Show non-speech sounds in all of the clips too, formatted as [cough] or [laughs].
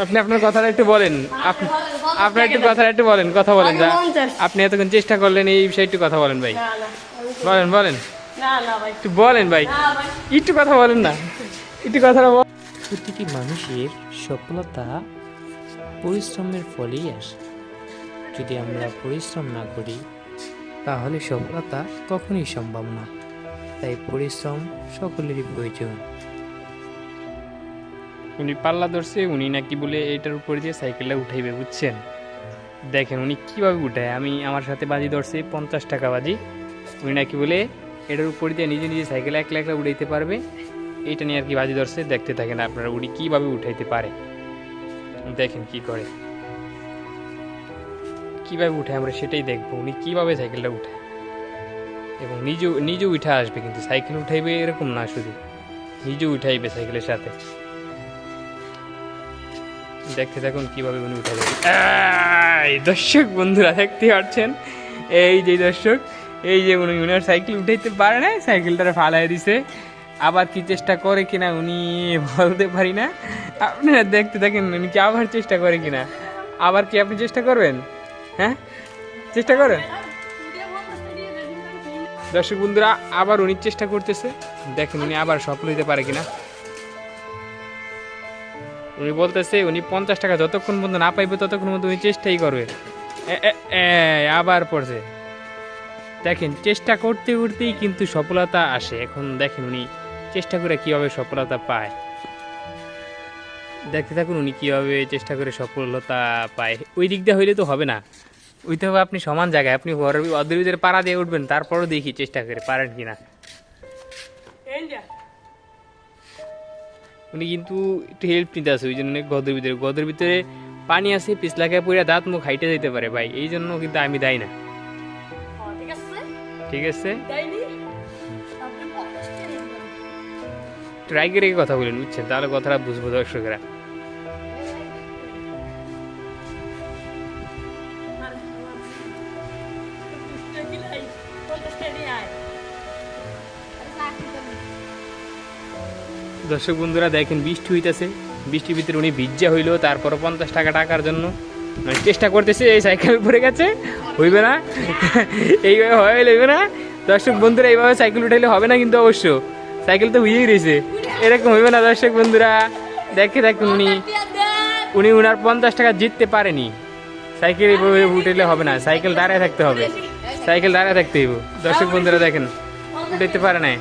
আপনি আপনার কথাটা একটু বলেন। আপনি আপনার একটু কথাটা একটু বলেন কথা বলেন যা। আপনি এতক্ষণ চেষ্টা করলেন এই বিষয়ে একটু কথা বলেন ভাই। না না বলেন বলেন। না না ভাই। একটু বলেন ভাই। একটু কথা বলেন না। একটু কথাটা বল। প্রতিটি মানুষের সফলতা পরিশ্রমের ফলেই আসে। যদি আমরা পরিশ্রম না করি তাহলে সফলতা কখনই সম্ভব না। তাই পরিশ্রম সকলেরই প্রয়োজন। উনি পাল্লা ধরছে, উনি নাকি বলে এটার উপর দিয়ে সাইকেলটা উঠাইবে, বুঝছেন? দেখেন উনি কীভাবে উঠায়, আমি আমার সাথে বাজি ধরছে, পঞ্চাশ টাকা বাজি। উনি নাকি বলে এটার উপর দিয়ে নিজে নিজে সাইকেল একলা একলা উঠাইতে পারবে এটা নিয়ে আর কি বাজি ধরছে, দেখতে থাকেন আপনারা উনি কীভাবে উঠাইতে পারে। দেখেন কি করে। কীভাবে উঠায় আমরা সেটাই দেখব, উনি কীভাবে সাইকেলটা উঠায়। এবং নিজে নিজে উঠে আসবে কিন্তু, সাইকেল উঠাইবে এরকম না শুধু নিজে উঠাইবে সাইকেলের সাথে। দেখতে থাকুন কীভাবে উনি উঠে যাবে এই দর্শক বন্ধুরা, দেখতে পাচ্ছেন? এই যে দর্শক, এই যে উনি, উনার সাইকেল উঠাইতে পারে না সাইকেলটা ফালাই দিছে। আবার কি চেষ্টা করে কিনা উনি বলতে পারি না। আপনারা দেখতে থাকেন উনি কি আবার চেষ্টা করে কিনা। আবার কি আপনি চেষ্টা করবেন? হ্যাঁ? চেষ্টা করেন? দর্শক বন্ধুরা, আবার উনি চেষ্টা করতেছে। দেখেন উনি আবার সফল হইতে পারে কিনা। উনি বলতেছে, উনি পঞ্চাশ টাকা যতক্ষণ পর্যন্ত না পাইবে, ততক্ষণ পর্যন্ত উনি চেষ্টাই করবে। আবার পড়ছে। দেখেন, চেষ্টা করতে করতেই কিন্তু সফলতা আসে। এখন দেখেন উনি চেষ্টা করে কীভাবে সফলতা পায়। দেখতে থাকুন উনি কীভাবে চেষ্টা করে সফলতা পায়। ওই দিক দিয়ে হইলে তো হবে না। ওই তো আপনি সমান জায়গায়, আপনি ঘরের অদের ভিতরে পাড়া দিয়ে উঠবেন, তারপরও দেখি চেষ্টা করে পারেন এই যা। উনি কিন্তু একটু হেল্প নিতে আছে ওই জন্য গদের ভিতরে গদের ভিতরে পানি আছে পিছলাকে পড়ে দাঁত মুখ হাইটে যেতে পারে ভাই এই জন্য কিন্তু আমি দেয় না হ্যাঁ, ঠিক আছে। ট্রাই করে কথা বলেন বুঝছেন তাহলে কথাটা বুঝব দর্শকরা পঞ্চাশ দর্শক বন্ধুরা দেখেন বৃষ্টি হইতেছে। বৃষ্টির ভিতরে উনি ভিজ্জা হইল, তারপর পঞ্চাশ টাকা টাকার জন্য। মানে চেষ্টা করতেছে, এই সাইকেল পড়ে গেছে। হইবে না? [laughs] এইভাবে হয় লইবে না? দর্শক বন্ধুরা, এইভাবে সাইকেল উঠাইলে হবে না কিন্তু অবশ্য। সাইকেল তো হইয়েই রয়েছে এরকম হইবে না দর্শক বন্ধুরা? দেখে দেখুন উনি। উনি উনার পঞ্চাশ টাকা জিততে পারেনি। সাইকেল এইভাবে উঠাইলে হবে না। সাইকেল দাঁড়ায় থাকতে হবে। সাইকেল দাঁড়ায় থাকতে হইব। দর্শক বন্ধুরা দেখেন, উঠাইতে পারে নাই।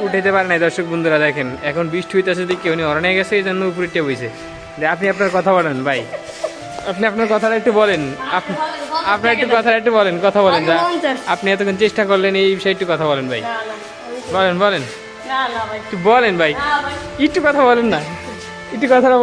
উঠাইতে পারে নাই দর্শক বন্ধুরা দেখেন এখন বৃষ্টি হইতেছে দেখি উনি অরণে গেছে এই জন্য উপরে টে বইছে আপনি আপনার কথা বলেন ভাই। আপনি আপনার কথাটা একটু বলেন। আপনি আপনার একটু কথাটা একটু বলেন কথা বলেন যা। আপনি এতক্ষণ চেষ্টা করলেন এই বিষয়ে একটু কথা বলেন ভাই। বলেন বলেন। না না ভাই। একটু বলেন ভাই। একটু কথা বলেন না। একটু কথাটা বল